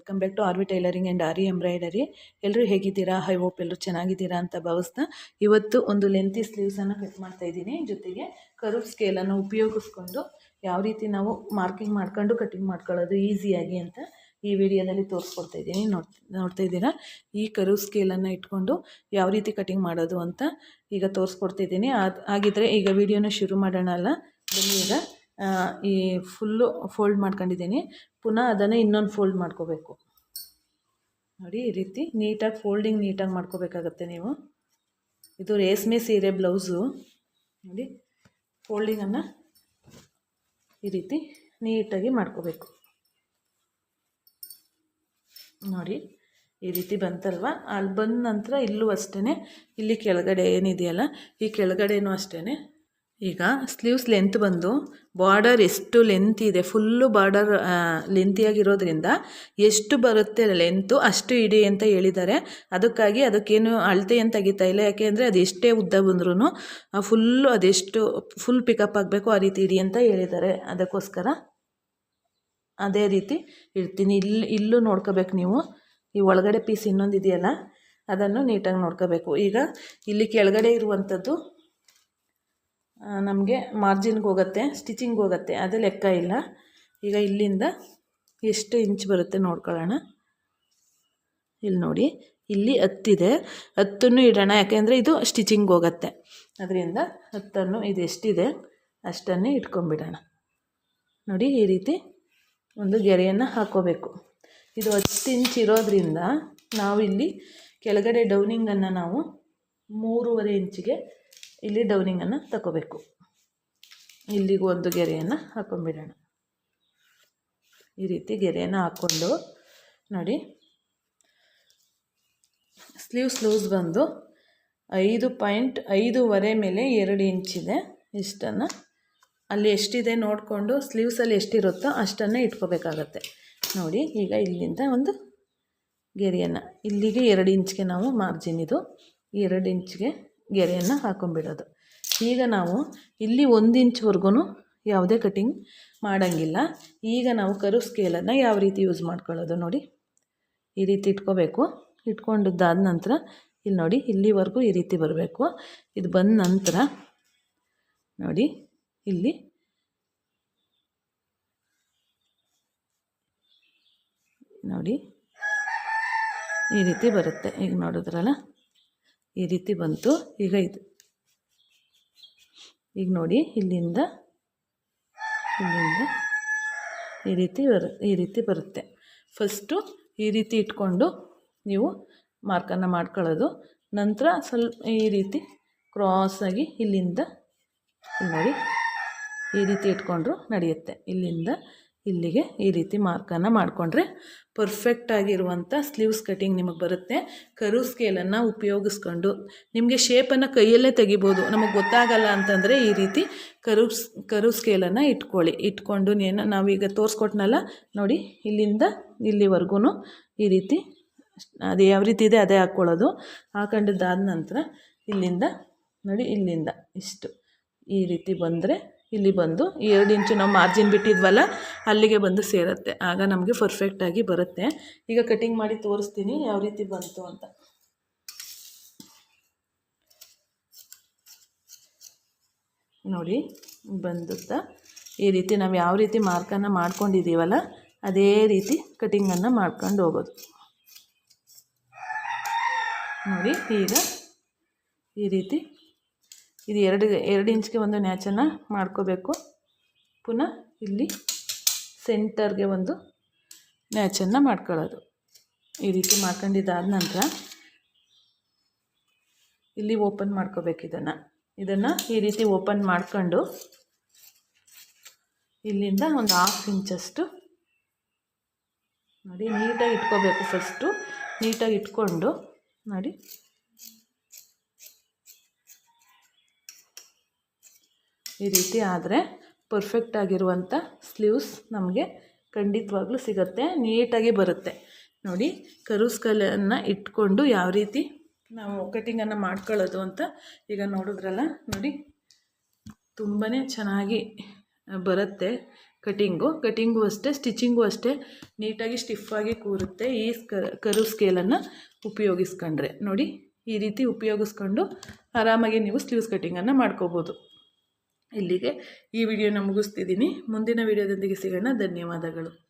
Welcome back to R V tailoring and aari embroidery ಎಲ್ಲರೂ ಹೇಗಿದ್ದೀರಾ? I hope ಎಲ್ಲರೂ ಚೆನ್ನಾಗಿದ್ದೀರಾ ಅಂತ ಭಾವಿಸ್ತಾ ಇವತ್ತು ಒಂದು ಲೆಂತಿ ಸ್ಲೀವ್ಸನ್ನು ಕಟ್ ಮಾಡ್ತಾ ಇದ್ದೀನಿ. ಜೊತೆಗೆ ಕರ್ವ್ ಸ್ಕೇಲನ್ನು ಉಪಯೋಗಿಸ್ಕೊಂಡು ಯಾವ ರೀತಿ ನಾವು ಮಾರ್ಕಿಂಗ್ ಮಾಡ್ಕೊಂಡು ಕಟಿಂಗ್ ಮಾಡ್ಕೊಳ್ಳೋದು ಈಸಿಯಾಗಿ ಅಂತ ಈ ವಿಡಿಯೋದಲ್ಲಿ ತೋರಿಸ್ಕೊಡ್ತಾ ಇದ್ದೀನಿ. ನೋಡ್, ನೋಡ್ತಾ ಇದ್ದೀರಾ? ಈ ಕರ್ವ್ ಸ್ಕೇಲನ್ನು ಇಟ್ಕೊಂಡು ಯಾವ ರೀತಿ ಕಟಿಂಗ್ ಮಾಡೋದು ಅಂತ ಈಗ ತೋರಿಸ್ಕೊಡ್ತಾ ಇದ್ದೀನಿ. ಅದು ಈಗ ವಿಡಿಯೋನ ಶುರು ಮಾಡೋಣ ಅಲ್ಲ? ಬನ್ನಿ ಈಗ. ಈ ಫುಲ್ಲು ಫೋಲ್ಡ್ ಮಾಡ್ಕೊಂಡಿದ್ದೀನಿ. ಪುನಃ ಅದನ್ನು ಇನ್ನೊಂದು ಫೋಲ್ಡ್ ಮಾಡ್ಕೋಬೇಕು. ನೋಡಿ, ಈ ರೀತಿ ನೀಟಾಗಿ ಫೋಲ್ಡಿಂಗ್ ನೀಟಾಗಿ ಮಾಡ್ಕೋಬೇಕಾಗತ್ತೆ ನೀವು. ಇದು ರೇಷ್ಮೆ ಸೀರೆ ಬ್ಲೌಸು. ನೋಡಿ ಫೋಲ್ಡಿಂಗನ್ನು ಈ ರೀತಿ ನೀಟಾಗಿ ಮಾಡ್ಕೋಬೇಕು. ನೋಡಿ, ಈ ರೀತಿ ಬಂತಲ್ವ? ಅಲ್ಲಿ ಬಂದ ನಂತರ ಇಲ್ಲೂ ಅಷ್ಟೇ ಇಲ್ಲಿ ಕೆಳಗಡೆ ಏನಿದೆಯಲ್ಲ, ಈ ಕೆಳಗಡೆನೂ ಅಷ್ಟೇ ಈಗ ಸ್ಲೀವ್ಸ್ ಲೆಂತ್ ಬಂದು ಬಾರ್ಡರ್ ಎಷ್ಟು ಲೆಂತ್ ಇದೆ ಫುಲ್ಲು ಬಾರ್ಡರ್ ಲೆಂತಿಯಾಗಿರೋದ್ರಿಂದ ಎಷ್ಟು ಬರುತ್ತೆ ಲೆಂತು ಅಷ್ಟು ಇಡಿ ಅಂತ ಹೇಳಿದ್ದಾರೆ. ಅದಕ್ಕಾಗಿ ಅದಕ್ಕೇನು ಅಳತೆ ಏನು ತೆಗಿತಾ ಇಲ್ಲ. ಯಾಕೆ ಅಂದರೆ ಅದು ಎಷ್ಟೇ ಉದ್ದ ಬಂದ್ರೂ ಫುಲ್ಲು ಅದೆಷ್ಟು ಫುಲ್ ಪಿಕಪ್ ಆಗಬೇಕು ಆ ರೀತಿ ಇಡಿ ಅಂತ ಹೇಳಿದ್ದಾರೆ. ಅದಕ್ಕೋಸ್ಕರ ಅದೇ ರೀತಿ ಇಡ್ತೀನಿ. ಇಲ್ಲಿ ಇಲ್ಲೂ ನೋಡ್ಕೋಬೇಕು ನೀವು. ಈ ಒಳಗಡೆ ಪೀಸ್ ಇನ್ನೊಂದು ಇದೆಯಲ್ಲ ಅದನ್ನು ನೀಟಾಗಿ ನೋಡ್ಕೋಬೇಕು. ಈಗ ಇಲ್ಲಿ ಕೆಳಗಡೆ ಇರುವಂಥದ್ದು ನಮಗೆ ಮಾರ್ಜಿನ್ಗೆ ಹೋಗುತ್ತೆ ಸ್ಟಿಚಿಂಗ್ ಹೋಗುತ್ತೆ, ಅದು ಲೆಕ್ಕ ಇಲ್ಲ. ಈಗ ಇಲ್ಲಿಂದ ಎಷ್ಟು ಇಂಚ್ ಬರುತ್ತೆ ನೋಡ್ಕೊಳ್ಳೋಣ. ಇಲ್ಲಿ ನೋಡಿ, ಇಲ್ಲಿ ಹತ್ತಿದೆ. ಹತ್ತನ್ನು ಇಡೋಣ, ಯಾಕೆಂದರೆ ಇದು ಸ್ಟಿಚಿಂಗ್ ಹೋಗುತ್ತೆ. ಅದರಿಂದ ಹತ್ತನ್ನು ಇದು ಎಷ್ಟಿದೆ, ಅಷ್ಟನ್ನೇ ಇಟ್ಕೊಂಬಿಡೋಣ ನೋಡಿ, ಈ ರೀತಿ ಒಂದು ಗೆರೆಯನ್ನು ಹಾಕೋಬೇಕು. ಇದು ಹತ್ತು ಇಂಚ್ ಇರೋದ್ರಿಂದ ನಾವು ಇಲ್ಲಿ ಕೆಳಗಡೆ ಡೌನಿಂಗನ್ನು ನಾವು ಮೂರುವರೆ ಇಂಚಿಗೆ ಇಲ್ಲಿ ಡೌನಿಂಗನ್ನು ತಗೋಬೇಕು ಇಲ್ಲಿಗೂ ಒಂದು ಗೆರೆಯನ್ನು ಹಾಕೊಂಡ್ಬಿಡೋಣ. ಈ ರೀತಿ ಗೆರೆಯನ್ನು ಹಾಕ್ಕೊಂಡು ನೋಡಿ. ಸ್ಲೀವ್ಸ್ ಲೂಸ್ ಬಂದು ಐದು ಪಾಯಿಂಟ್ ಐದೂವರೆ ಮೇಲೆ ಎರಡು ಇಂಚಿದೆ ಇಷ್ಟನ್ನು. ಅಲ್ಲಿ ಎಷ್ಟಿದೆ ನೋಡಿಕೊಂಡು ಸ್ಲೀವ್ಸಲ್ಲಿ ಎಷ್ಟಿರುತ್ತೋ ಅಷ್ಟನ್ನು ಇಟ್ಕೋಬೇಕಾಗತ್ತೆ. ನೋಡಿ, ಈಗ ಇಲ್ಲಿಂದ ಒಂದು ಗೆರೆಯನ್ನು. ಇಲ್ಲಿಗೆ ಎರಡು ಇಂಚ್ಗೆ ನಾವು ಮಾರ್ಜಿನ್ ಇದು. ಎರಡು ಇಂಚ್ಗೆ ಗೆರೆಯನ್ನು ಹಾಕೊಂಡ್ಬಿಡೋದು. ಈಗ ನಾವು ಇಲ್ಲಿ ಒಂದು ಇಂಚ್ವರೆಗೂ ಯಾವುದೇ ಕಟಿಂಗ್ ಮಾಡೋಂಗಿಲ್ಲ. ಈಗ ನಾವು ಕರು ಸ್ಕೇಲನ್ನು ಯಾವ ರೀತಿ ಯೂಸ್ ಮಾಡ್ಕೊಳ್ಳೋದು ನೋಡಿ. ಈ ರೀತಿ ಇಟ್ಕೋಬೇಕು. ಇಟ್ಕೊಂಡಿದ್ದಾದ ನಂತರ ಇಲ್ಲಿ ನೋಡಿ, ಇಲ್ಲಿವರೆಗೂ ಈ ರೀತಿ ಬರಬೇಕು. ಇದು ಬಂದ ನಂತರ ನೋಡಿ, ಇಲ್ಲಿ ನೋಡಿ, ಈ ರೀತಿ ಬರುತ್ತೆ. ಈಗ ನೋಡಿದ್ರಲ್ಲ? ಈ ರೀತಿ ಬಂತು. ಈಗ ಇದು. ಈಗ ನೋಡಿ, ಇಲ್ಲಿಂದ ಇಲ್ಲಿಂದ ಈ ರೀತಿ ಬರು, ಈ ರೀತಿ ಬರುತ್ತೆ. ಫಸ್ಟು ಈ ರೀತಿ ಇಟ್ಕೊಂಡು ನೀವು ಮಾರ್ಕನ್ನು ಮಾಡ್ಕೊಳ್ಳೋದು. ನಂತರ ಸ್ವಲ್ಪ ಈ ರೀತಿ ಕ್ರಾಸಾಗಿ ಇಲ್ಲಿಂದ, ಇಲ್ಲಿ ನೋಡಿ, ಈ ರೀತಿ ಇಟ್ಕೊಂಡ್ರು ನಡೆಯುತ್ತೆ. ಇಲ್ಲಿಂದ ಇಲ್ಲಿಗೆ ಈ ರೀತಿ ಮಾರ್ಕನ್ನು ಮಾಡಿಕೊಂಡ್ರೆ ಪರ್ಫೆಕ್ಟಾಗಿರುವಂಥ ಸ್ಲೀವ್ಸ್ ಕಟ್ಟಿಂಗ್ ನಿಮಗೆ ಬರುತ್ತೆ. ಕರು ಸ್ಕೇಲನ್ನು ಉಪಯೋಗಿಸ್ಕೊಂಡು ನಿಮಗೆ ಶೇಪನ್ನು ಕೈಯಲ್ಲೇ ತೆಗಿಬೋದು. ನಮಗೆ ಗೊತ್ತಾಗಲ್ಲ ಅಂತಂದರೆ ಈ ರೀತಿ ಕರು ಕರು ಸ್ಕೇಲನ್ನು ಇಟ್ಕೊಳ್ಳಿ. ಇಟ್ಕೊಂಡು ನೇನು, ನಾವೀಗ ತೋರಿಸ್ಕೊಟ್ನಲ್ಲ, ನೋಡಿ ಇಲ್ಲಿಂದ ಇಲ್ಲಿವರೆಗೂ ಈ ರೀತಿ ಅದು ಯಾವ ರೀತಿ ಇದೆ ಅದೇ ಹಾಕ್ಕೊಳ್ಳೋದು ಹಾಕೊಂಡಿದ್ದಾದ ನಂತರ ಇಲ್ಲಿಂದ, ನೋಡಿ ಇಲ್ಲಿಂದ ಇಷ್ಟು ಈ ರೀತಿ ಬಂದರೆ ಇಲ್ಲಿ ಬಂದು ಎರಡು ಇಂಚು ನಾವು ಮಾರ್ಜಿನ್ ಬಿಟ್ಟಿದ್ವಲ್ಲ, ಅಲ್ಲಿಗೆ ಬಂದು ಸೇರುತ್ತೆ. ಆಗ ನಮಗೆ ಪರ್ಫೆಕ್ಟಾಗಿ ಬರುತ್ತೆ. ಈಗ ಕಟಿಂಗ್ ಮಾಡಿ ತೋರಿಸ್ತೀನಿ ಯಾವ ರೀತಿ ಬಂತು ಅಂತ. ನೋಡಿ, ಬಂದುತ್ತಾ? ಈ ರೀತಿ ನಾವು ಯಾವ ರೀತಿ ಮಾರ್ಕನ್ನು ಮಾಡ್ಕೊಂಡಿದ್ದೀವಲ್ಲ ಅದೇ ರೀತಿ ಕಟಿಂಗನ್ನು ಮಾಡ್ಕೊಂಡು ಹೋಗೋದು. ನೋಡಿ, ಈಗ ಈ ರೀತಿ ಇದು ಎರಡು ಎರಡು ಇಂಚ್ಗೆ ಒಂದು ನ್ಯಾಚನ್ನು ಮಾಡ್ಕೋಬೇಕು. ಪುನಃ ಇಲ್ಲಿ ಸೆಂಟರ್ಗೆ ಒಂದು ನ್ಯಾಚನ್ನು ಮಾಡ್ಕೊಳ್ಳೋದು. ಈ ರೀತಿ ಮಾಡ್ಕೊಂಡಿದ್ದಾದ ನಂತರ ಇಲ್ಲಿ ಓಪನ್ ಮಾಡ್ಕೋಬೇಕು ಇದನ್ನು. ಇದನ್ನು ಈ ರೀತಿ ಓಪನ್ ಮಾಡ್ಕೊಂಡು ಇಲ್ಲಿಂದ ಒಂದು ಹಾಫ್ ಇಂಚಷ್ಟು ನೋಡಿ, ನೀಟಾಗಿ ಇಟ್ಕೋಬೇಕು ಫಸ್ಟು ನೀಟಾಗಿ ಇಟ್ಕೊಂಡು ನೋಡಿ. ಈ ರೀತಿ ಆದರೆ ಪರ್ಫೆಕ್ಟಾಗಿರುವಂಥ ಸ್ಲೀವ್ಸ್ ನಮಗೆ ಖಂಡಿತವಾಗ್ಲೂ ಸಿಗುತ್ತೆ, ನೀಟಾಗಿ ಬರುತ್ತೆ. ನೋಡಿ ಕರುಸ್ಕಲನ್ನು ಇಟ್ಕೊಂಡು ಯಾವ ರೀತಿ ನಾವು ಕಟಿಂಗನ್ನು ಮಾಡ್ಕೊಳ್ಳೋದು ಅಂತ ಈಗ ನೋಡಿದ್ರಲ್ಲ? ನೋಡಿ ತುಂಬಾ ಚೆನ್ನಾಗಿ ಬರುತ್ತೆ ಕಟಿಂಗು ಕಟಿಂಗು ಅಷ್ಟೇ ಸ್ಟಿಚಿಂಗು ಅಷ್ಟೇ, ನೀಟಾಗಿ ಸ್ಟಿಫಾಗಿ ಕೂರುತ್ತೆ ಈ ಕರು ಸ್ಕೇಲನ್ನು ಉಪಯೋಗಿಸ್ಕೊಂಡ್ರೆ. ನೋಡಿ, ಈ ರೀತಿ ಉಪಯೋಗಿಸ್ಕೊಂಡು ಆರಾಮಾಗಿ ನೀವು ಸ್ಲೀವ್ಸ್ ಕಟಿಂಗನ್ನು ಮಾಡ್ಕೋಬೋದು. ಇಲ್ಲಿಗೆ ಈ ವಿಡಿಯೋನ ಮುಗಿಸ್ತಿದ್ದೀನಿ. ಮುಂದಿನ ವಿಡಿಯೋದೊಂದಿಗೆ ಸಿಗೋಣ. ಧನ್ಯವಾದಗಳು.